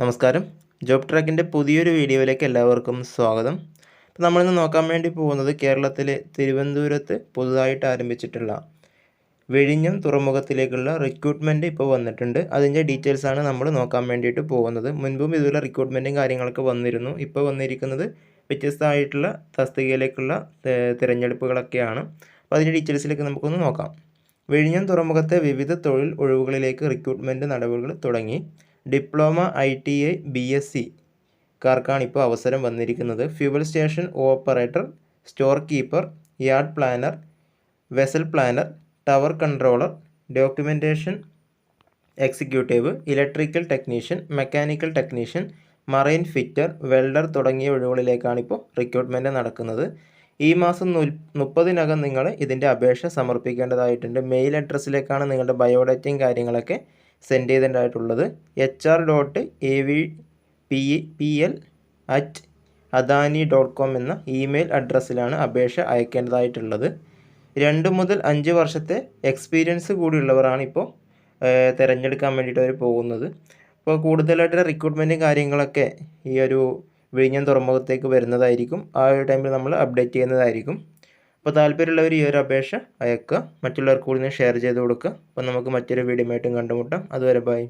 നമസ്കാരം. ജോബ് ട്രാക്കിന്റെ പുതിയൊരു വീഡിയോയിലേക്ക് എല്ലാവർക്കും സ്വാഗതം. ഇപ്പോൾ നമ്മളിന്ന് നോക്കാൻ വേണ്ടി പോകുന്നത് കേരളത്തിലെ തിരുവനന്തപുരത്ത് പുതുതായിട്ട് ആരംഭിച്ചിട്ടുള്ള വെഴിഞ്ഞം തുറമുഖത്തിലേക്കുള്ള റിക്രൂട്ട്മെന്റ് ഇപ്പോൾ വന്നിട്ടുണ്ട്. അതിന്റെ ഡീറ്റെയിൽസാണ് നമ്മൾ നോക്കാൻ വേണ്ടിയിട്ട് പോകുന്നത്. മുൻപും ഇതുപോലെ റിക്രൂട്ട്മെന്റും കാര്യങ്ങളൊക്കെ വന്നിരുന്നു. ഇപ്പോൾ വന്നിരിക്കുന്നത് വ്യത്യസ്തമായിട്ടുള്ള തസ്തികയിലേക്കുള്ള തിരഞ്ഞെടുപ്പുകളൊക്കെയാണ്. അപ്പോൾ അതിന്റെ ഡീറ്റെയിൽസിലേക്ക് നമുക്കൊന്ന് നോക്കാം. വിഴിഞ്ഞം തുറമുഖത്തെ വിവിധ തൊഴിൽ ഒഴിവുകളിലേക്ക് റിക്രൂട്ട്മെന്റ് നടപടികൾ തുടങ്ങി. Diploma I T I B S C കാർക്കാണ് ഇപ്പോൾ അവസരം വന്നിരിക്കുന്നത്. Fuel station operator store keeper yard planner vessel planner tower controller documentation executive electrical technician mechanical technician marine fitter welder തുടങ്ങിയ ഒഴിവുകളിലേക്കാണ് ഇപ്പോൾ റിക്രൂട്ട്മെന്റ് നടക്കുന്നത്. ഈ മാസം നു മുപ്പതിനകം നിങ്ങൾ ഇതിന്റെ അപേക്ഷ സമർപ്പിക്കേണ്ടതായിട്ടുണ്ട്. മെയിൽ അഡ്രസ്സിലേക്കാണ് നിങ്ങളുടെ ബയോഡാറ്റയും കാര്യങ്ങളൊക്കെ send ചെയ്തിട്ടുണ്ടായിട്ടുള്ളത് H R dot A V P P L at Adani dot com എന്ന ഇമെയിൽ അഡ്രസ്സിലാണ് അപേക്ഷ അയക്കേണ്ടതായിട്ടുള്ളത്. രണ്ട് മുതൽ അഞ്ച് വർഷത്തെ എക്സ്പീരിയൻസ് കൂടിയുള്ളവരാണ് ഇപ്പോൾ തിരഞ്ഞെടുക്കാൻ വേണ്ടിയിട്ട് അവർ പോകുന്നത്. അപ്പോൾ കൂടുതലായിട്ട് റിക്രൂട്ട്മെന്റ് കാര്യങ്ങളൊക്കെ ഈ ഒരു വിഴിഞ്ഞം തുറമുഖത്തേക്ക് വരുന്നതായിരിക്കും. ആ ഒരു ടൈമിൽ നമ്മൾ അപ്ഡേറ്റ് ചെയ്യുന്നതായിരിക്കും. അപ്പോൾ താല്പര്യമുള്ളവർ ഈ ഒരു അപേക്ഷ അയക്കുക. മറ്റുള്ളവർക്ക് കൂടി ഷെയർ ചെയ്ത് കൊടുക്കുക. അപ്പോൾ നമുക്ക് മറ്റൊരു വീഡിയോ ആയിട്ടും കണ്ടുമുട്ടാം. അതുവരെ ബൈ